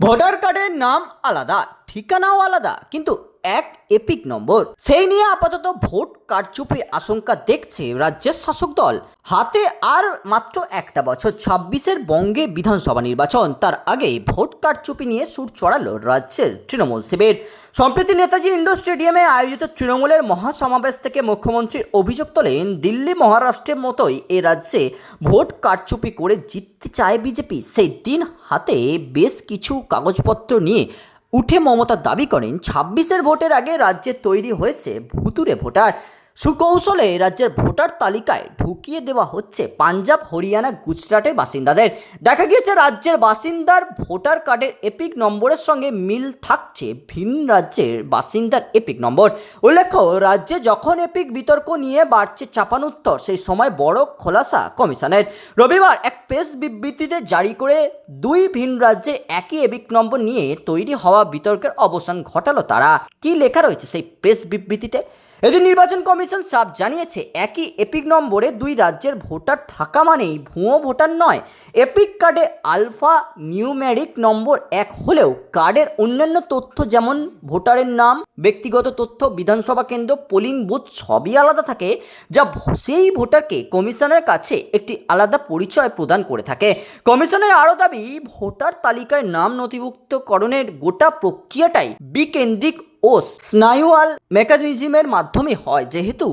Voter কার্ডের নাম আলাদা ঠিকানাও আলাদা কিন্তু এক এপিক নম্বর। সেই নিয়ে আপাতত ভোট কারচুপির আশঙ্কা দেখছে রাজ্যের শাসক দল। হাতে আর মাত্র একটা বছর, ছাব্বিশের বঙ্গে বিধানসভা নির্বাচন। তার আগে ভোট কারচুপি নিয়ে সুর চড়ালো রাজ্যের তৃণমূল শিবির। সম্প্রতি নেতাজি ইন্ডোর স্টেডিয়ামে আয়োজিত তৃণমূলের মহাসমাবেশ থেকে মুখ্যমন্ত্রীর অভিযোগ তোলেন, দিল্লি মহারাষ্ট্রের মতোই এ রাজ্যে ভোট কারচুপি করে জিততে চায় বিজেপি। সেই দিন হাতে বেশ কিছু কাগজপত্র নিয়ে উঠে মমতা দাবি করেন ছাব্বিশের ভোটের আগে রাজ্যে তৈরি হয়েছে ভুতুরে ভোটার। সুকৌশলে রাজ্যের ভোটার তালিকায় ঢুকিয়ে দেওয়া হচ্ছে পাঞ্জাব, হরিয়ানা, গুজরাটের বাসিন্দাদের। দেখা গিয়েছে, রাজ্যের বাসিন্দার ভোটার কার্ডের এপিক নম্বরের সঙ্গে মিল থাকছে ভিন রাজ্যের বাসিন্দার এপিক নম্বর। উল্লেখ্য, রাজ্যে যখন এপিক বিতর্ক নিয়ে বাড়ছে চাপানুত্তর, সেই সময় বড় খোলাসা কমিশনের। রবিবার এক প্রেস বিবৃতিতে জারি করে দুই ভিন রাজ্যে একই এপিক নম্বর নিয়ে তৈরি হওয়া বিতর্কের অবসান ঘটালো তারা। কি লেখা রয়েছে সেই প্রেস বিবৃতিতে? এদিন নির্বাচন কমিশন সাফ জানিয়েছে, একই এপিক নম্বরে দুই রাজ্যের ভোটার থাকা মানেই ভুয়ো ভোটার নয়। এপিক কার্ডে আলফা নিউমেরিক নম্বর এক হলেও কার্ডের অন্যান্য তথ্য যেমন ভোটারের নাম, ব্যক্তিগত তথ্য, বিধানসভা কেন্দ্র, পোলিং বুথ সবই আলাদা থাকে, যা সেই ভোটারকে কমিশনের কাছে একটি আলাদা পরিচয় প্রদান করে থাকে। কমিশনের আরও দাবি, ভোটার তালিকায় নাম নথিভুক্তকরণের গোটা প্রক্রিয়াটাই বিকেন্দ্রিক ও স্নায়ুয়াল মেকানিজমের মাধ্যমে হয়, যেহেতু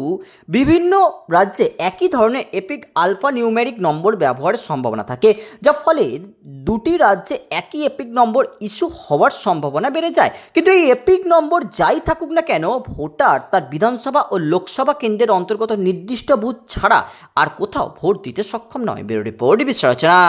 বিভিন্ন রাজ্যে একই ধরনের এপিক আলফা নিউমেরিক নম্বর ব্যবহারের সম্ভাবনা থাকে যা ফলে দুটি রাজ্যে একই এপিক নম্বর ইস্যু হওয়ার সম্ভাবনা বেড়ে যায়। কিন্তু এই এপিক নম্বর যাই থাকুক না কেন, ভোটার তার বিধানসভা ও লোকসভা কেন্দ্রের অন্তর্গত নির্দিষ্ট বুথ ছাড়া আর কোথাও ভোট দিতে সক্ষম নয়। Bureau report বিশ্লেষণা